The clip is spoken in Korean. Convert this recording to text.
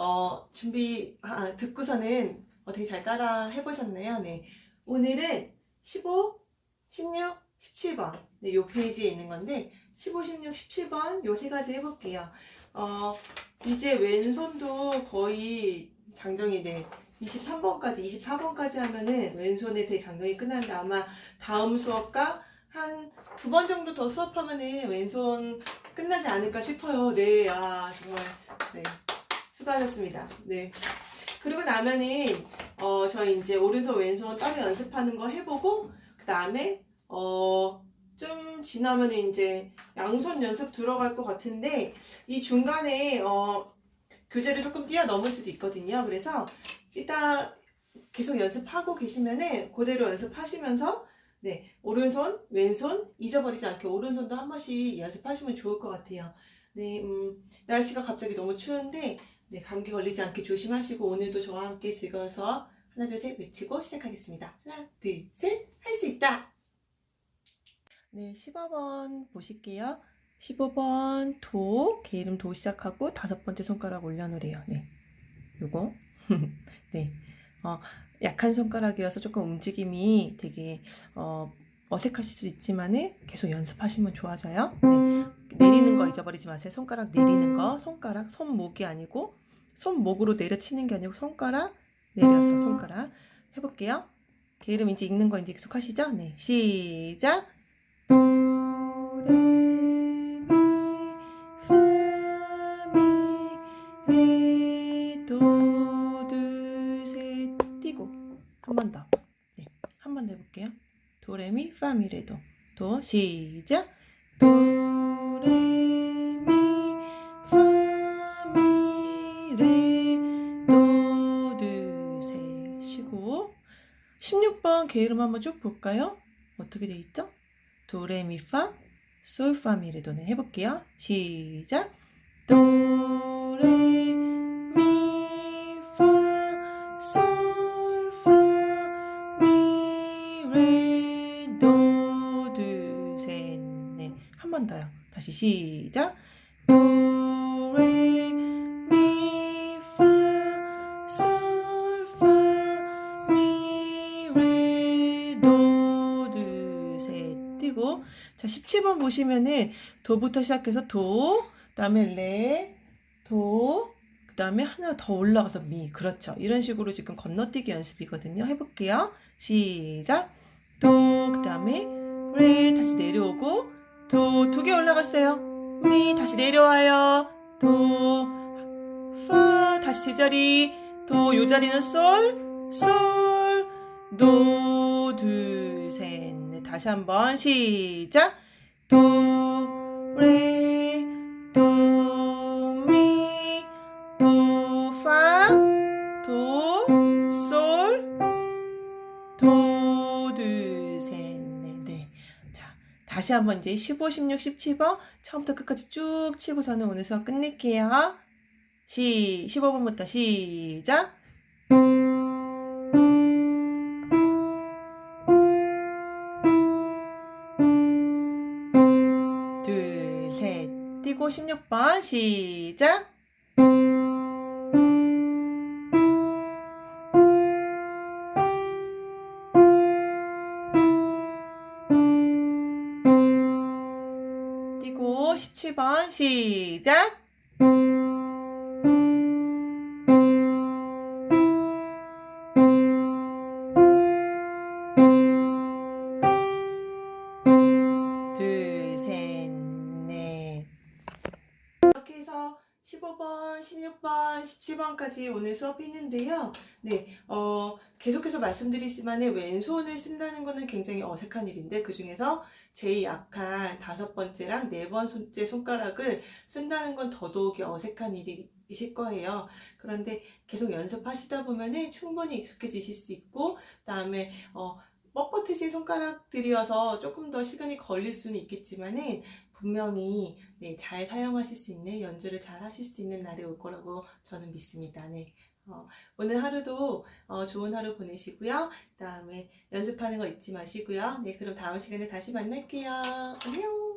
어, 준비 아, 듣고서는 어떻게 잘 따라 해보셨나요? 네. 오늘은 15, 16, 17번 네, 요 페이지에 있는 건데 15, 16, 17번 요 세 가지 해볼게요. 어, 이제 왼손도 거의 장정이 네 23번까지 24번까지 하면은 왼손에 대해 장정이 끝나는데 아마 다음 수업과 한 두 번 정도 더 수업하면은 왼손 끝나지 않을까 싶어요. 네, 아 정말 네 수고하셨습니다. 네 그리고 나면은 어 저희 이제 오른손 왼손 따로 연습하는 거 해보고 그 다음에 어 좀 지나면은 이제 양손 연습 들어갈 것 같은데 이 중간에 어 교재를 조금 뛰어넘을 수도 있거든요. 그래서 이따 계속 연습하고 계시면은 그대로 연습하시면서 네 오른손 왼손 잊어버리지 않게 오른손도 한 번씩 연습하시면 좋을 것 같아요. 네 음, 날씨가 갑자기 너무 추운데 네 감기 걸리지 않게 조심하시고 오늘도 저와 함께 즐거워서 하나 둘 셋 외치고 시작하겠습니다. 하나 둘 셋 할 수 있다. 네 15번 보실게요. 15번 도, 개 이름 도 시작하고 다섯 번째 손가락 올려놓으래요. 네. 요거. 네. 어, 약한 손가락이어서 조금 움직임이 되게 어, 어색하실 수 있지만은 계속 연습하시면 좋아져요. 네. 내리는 거 잊어버리지 마세요. 손가락 내리는 거. 손가락, 손목이 아니고 손목으로 내려치는 게 아니고 손가락 내려서 손가락 해볼게요. 개 이름 이제 읽는 거 이제 익숙하시죠? 네. 시작. 한 번 더. 네, 한 번 더 해볼게요. 도, 레, 미, 파, 미, 레, 도. 도, 시작. 도, 레, 미, 파, 미, 레, 도, 둘, 셋, 쉬고. 16번 개 이름 한번 쭉 볼까요? 어떻게 돼 있죠? 도, 레, 미, 파, 솔, 파, 미, 레, 도네 해볼게요. 시작. 도, 번 더요. 다시 시작. 자, 17번 보시면은 도부터 시작해서 도, 그다음에 레, 도, 그다음에 하나 더 올라가서 미. 그렇죠. 이런 식으로 지금 건너뛰기 연습이거든요. 해 볼게요. 시작. 도, 그다음에 레, 다시 내려오고 도, 두 개 올라갔어요. 미, 다시 내려와요. 도, 파, 다시 제자리. 도, 요 자리는 솔, 솔, 도, 둘, 셋, 넷. 다시 한번 시작. 도, 레, 다시 한번 이제 15, 16, 17번 처음부터 끝까지 쭉 치고서는 오늘 수업 끝낼게요. 시, 15번부터 시작. 둘, 셋, 띄고 16번 시작. 17번 시작. 15번, 16번, 17번까지 오늘 수업했는데요. 네, 어, 계속해서 말씀드리지만 왼손을 쓴다는 거는 굉장히 어색한 일인데 그 중에서 제일 약한 다섯 번째랑 네 번째 손가락을 쓴다는 건 더더욱이 어색한 일이실 거예요. 그런데 계속 연습하시다 보면은 충분히 익숙해지실 수 있고, 그다음에 어, 뻣뻣해진 손가락들이어서 조금 더 시간이 걸릴 수는 있겠지만은 분명히 네, 잘 사용하실 수 있는 연주를 잘 하실 수 있는 날이 올 거라고 저는 믿습니다. 네. 어, 오늘 하루도 어, 좋은 하루 보내시고요. 그다음에 연습하는 거 잊지 마시고요. 네, 그럼 다음 시간에 다시 만날게요. 안녕.